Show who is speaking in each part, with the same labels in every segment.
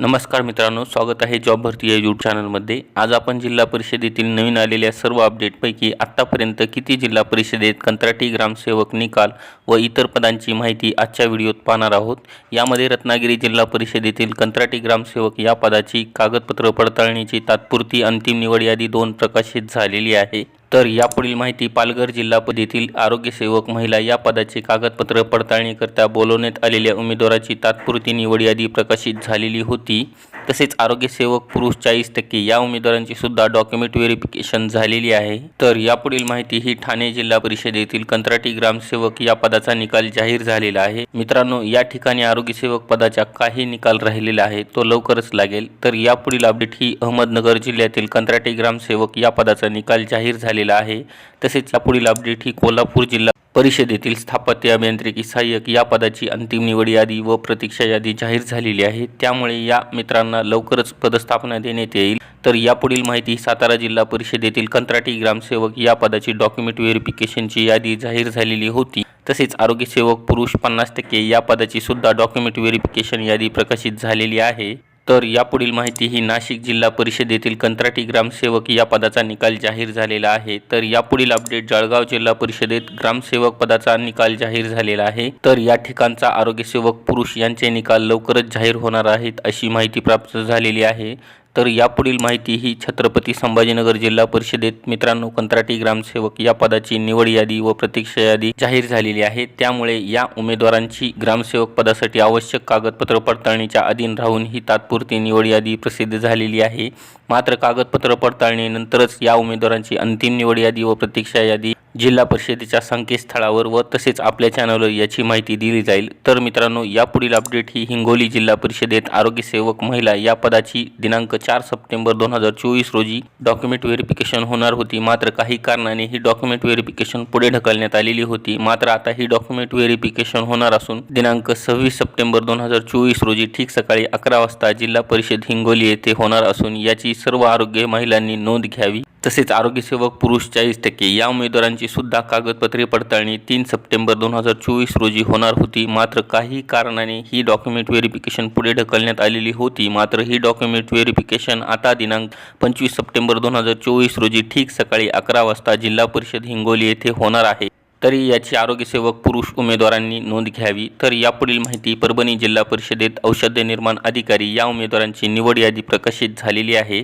Speaker 1: नमस्कार मित्रांनो स्वागत आहे जॉब भरती या यूट्यूब चॅनलमध्ये आज आपण जिल्हा परिषदेतील नवीन आलेल्या सर्व अपडेटपैकी आत्तापर्यंत किती जिल्हा परिषदेत कंत्राटी ग्रामसेवक निकाल व इतर पदांची माहिती आजच्या व्हिडिओत पाहणार आहोत. यामध्ये रत्नागिरी जिल्हा परिषदेतील कंत्राटी ग्रामसेवक या पदाची कागदपत्र पडताळणीची तात्पुरती अंतिम निवड यादी दोन प्रकाशित झालेली आहे. तर यापुढील माहिती पालघर जिल्हापदीतील आरोग्यसेवक महिला या पदाचे कागदपत्र पडताळणीकरता बोलवण्यात आलेल्या उमेदवाराची तात्पुरती निवड यादी प्रकाशित झालेली होती. तसेच आरोग्यसेवक पुरुष चाळीस टक्के या उमेदवारांची सुद्धा डॉक्युमेंट व्हेरिफिकेशन झालेली आहे. तर यापुढील माहिती ही ठाणे जिल्हा परिषदेतील कंत्राटी ग्रामसेवक या पदाचा निकाल जाहीर झालेला आहे. मित्रांनो या ठिकाणी आरोग्यसेवक पदाचा काही निकाल राहिलेला आहे तो लवकरच लागेल. तर यापुढील अपडेट ही अहमदनगर जिल्ह्यातील कंत्राटी ग्रामसेवक या पदाचा निकाल जाहीर झालेला आहे. तसेच यापुढील अपडेट ही कोल्हापूर जिल्हा परिषदेतील स्थापत्य अभियांत्रिकी सहाय्यक या पदाची अंतिम निवड यादी व प्रतीक्षा यादी जाहीर झालेली आहे. त्यामुळे या मित्रांना लवकरच पदस्थापना देण्यात येईल. तर यापुढील माहिती सातारा जिल्हा परिषदेतील कंत्राटी ग्रामसेवक या पदाची डॉक्युमेंट व्हेरिफिकेशनची यादी जाहीर झालेली होती. तसेच आरोग्यसेवक पुरुष पन्नास टक्के या पदाची सुद्धा डॉक्युमेंट व्हेरिफिकेशन यादी प्रकाशित झालेली आहे. तर यापुढील माहिती ही नाशिक जिल्हा परिषदेतील कंत्राटी ग्रामसेवक या पदाचा निकाल जाहीर झालेला आहे. तर यापुढील अपडेट जळगाव जिल्हा परिषदेत ग्रामसेवक पदाचा निकाल जाहीर झालेला आहे. तर या ठिकाणचा आरोग्यसेवक पुरुष यांचे निकाल लवकरच जाहीर होणार आहेत अशी माहिती प्राप्त झालेली आहे. तर यापुढील माहिती ही छत्रपती संभाजीनगर जिल्हा परिषदेत मित्रांनो कंत्राटी ग्रामसेवक या पदाची निवड यादी व प्रतीक्षा यादी जाहीर झालेली आहे. त्यामुळे या उमेदवारांची ग्रामसेवक पदासाठी आवश्यक कागदपत्र पडताळणीच्या अधीन राहून ही तात्पुरती निवड यादी प्रसिद्ध झालेली आहे. मात्र कागदपत्र पडताळणीनंतरच या उमेदवारांची अंतिम निवड यादी व प्रतीक्षा यादी जिल्हा परिषदेच्या संकेतस्थळावर व तसेच आपल्या चॅनलवर याची माहिती दिली जाईल. तर मित्रांनो यापुढील अपडेट ही हिंगोली जिल्हा परिषदेत आरोग्यसेवक महिला या पदाची दिनांक चार सप्टेंबर दोन हजार चोवीस रोजी डॉक्युमेंट व्हेरिफिकेशन होणार होती. मात्र काही कारणाने ही डॉक्युमेंट व्हेरिफिकेशन पुढे ढकलण्यात आलेली होती. मात्र आता ही डॉक्युमेंट व्हेरिफिकेशन होणार असून दिनांक सव्वीस सप्टेंबर दोन हजार चोवीस रोजी ठीक सकाळी अकरा वाजता जिल्हा परिषद हिंगोली येथे होणार असून याची सर्व आरोग्य महिलांनी नोंद घ्यावी. तसेच आरोग्यसेवक पुरुष चाळीस टक्के या उमेदवारांची सुद्धा कागदपत्रे पडताळणी तीन सप्टेंबर दोन हजार चोवीस रोजी होणार होती. मात्र काही कारणाने ही डॉक्युमेंट व्हेरिफिकेशन पुढे ढकलण्यात आलेली होती. मात्र ही डॉक्युमेंट व्हेरिफिकेशन आता दिनांक पंचवीस सप्टेंबर दोन हजार चोवीस रोजी ठीक सकाळी अकरा वाजता जिल्हा परिषद हिंगोली येथे होणार आहे. तरी याची आरोग्यसेवक पुरुष उमेदवारांनी नोंद घ्यावी. तर यापुढील माहिती परभणी जिल्हा परिषदेत औषध निर्माण अधिकारी या उमेदवारांची निवड यादी प्रकाशित झालेली आहे.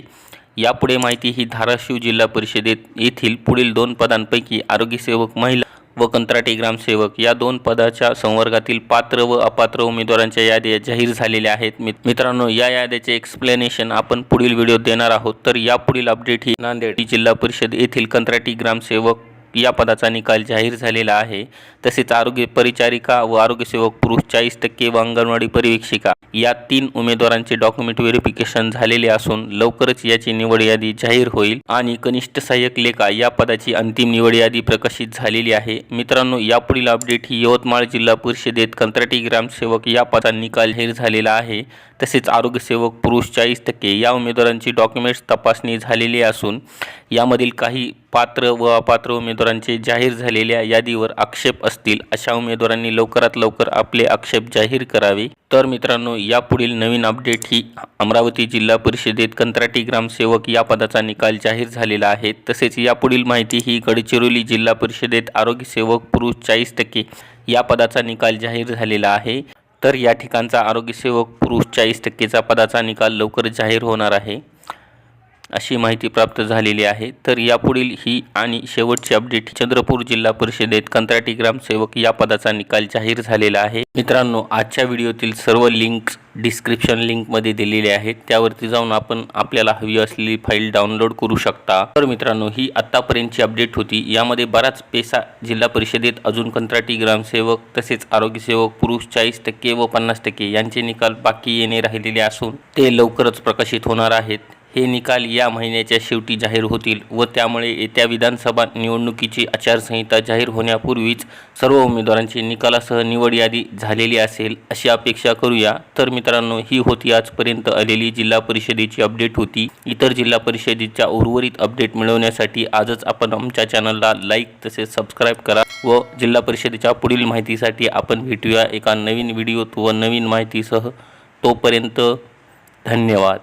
Speaker 1: यापुढे माहिती ही धाराशिव जिल्हा परिषदेत येथील पुढील दोन पदांपैकी आरोग्यसेवक महिला व कंत्राटी ग्रामसेवक या दोन पदाच्या संवर्गातील पात्र व अपात्र उमेदवारांच्या याद्या जाहीर झालेल्या आहेत. मित्रांनो या याद्याचे एक्सप्लेनेशन आपण पुढील व्हिडिओ देणार आहोत. तर यापुढील अपडेट ही नांदेड जिल्हा परिषद येथील कंत्राटी ग्रामसेवक या पदाचा निकाल जाहीर झालेला आहे. तसेच आरोग्य परिचारिका व आरोग्यसेवक पुरुष चाळीस टक्के व अंगणवाडी परिवीक्षिका या तीन उमेदवारांचे डॉक्युमेंट व्हेरिफिकेशन झालेले असून लवकरच याची निवड यादी जाहीर होईल. आणि कनिष्ठ सहाय्यक लेखा या पदाची अंतिम निवड यादी प्रकाशित झालेली आहे. मित्रांनो यापुढील अपडेट ही यवतमाळ जिल्हा परिषदेत कंत्राटी ग्रामसेवक या पदाचा निकाल जाहीर झालेला आहे. तसेच आरोग्यसेवक पुरुष चाळीस टक्के या उमेदवारांची डॉक्युमेंट्स तपासणी झालेली असून यामधील काही पात्र व अपात्र उमेदवारांचे जाहीर झालेल्या यादीवर आक्षेप असतील अशा उमेदवारांनी लवकरात लवकर आपले आक्षेप जाहीर करावे. तर मित्रांनो यापुढील नवीन अपडेट ही अमरावती जिल्हा परिषदेत कंत्राटी ग्रामसेवक या पदाचा निकाल जाहीर झालेला आहे. तसेच यापुढील माहिती ही गडचिरोली जिल्हा परिषदेत आरोग्यसेवक पुरुष चाळीस टक्के या पदाचा निकाल जाहीर झालेला आहे. तर या ठिकाणचा आरोग्यसेवक पुरुष चाळीस टक्केचा पदाचा निकाल लवकर जाहीर होणार आहे. अशी माहिती प्राप्त झालेली आहे. तर यापुढील ही आणि शेवटची अपडेट चंद्रपूर जिल्हा परिषदेत कंत्राटी ग्रामसेवक या पदाचा निकाल जाहीर झालेला आहे. मित्रांनो आजच्या व्हिडिओतील सर्व लिंक्स डिस्क्रिप्शन लिंकमध्ये दिलेले आहेत. त्यावरती जाऊन आपण आपल्याला हवी असलेली फाईल डाउनलोड करू शकता. तर मित्रांनो ही आत्तापर्यंतची अपडेट होती. यामध्ये बराच पैसा जिल्हा परिषदेत अजून कंत्राटी ग्रामसेवक तसेच आरोग्यसेवक पुरुष चाळीस टक्के व पन्नास टक्के यांचे निकाल बाकी येणे राहिलेले असून ते लवकरच प्रकाशित होणार आहेत. हे निकाल या महिन्याच्या शेवटी जाहीर होतील व त्यामुळे येत्या विधानसभा निवडणुकीची आचारसंहिता जाहीर होण्यापूर्वीच सर्व उमेदवारांची निकालासह निवड यादी झालेली असेल अशी अपेक्षा करूया. तर मित्रांनो ही होती आजपर्यंत आलेली जिल्हा परिषदेची अपडेट होती. इतर जिल्हा परिषदेच्या उर्वरित अपडेट मिळवण्यासाठी आजच आपण आमच्या चॅनलला लाईक तसेच सबस्क्राईब करा व जिल्हा परिषदेच्या पुढील माहितीसाठी आपण भेटूया एका नवीन व्हिडिओत व नवीन माहितीसह. तोपर्यंत धन्यवाद.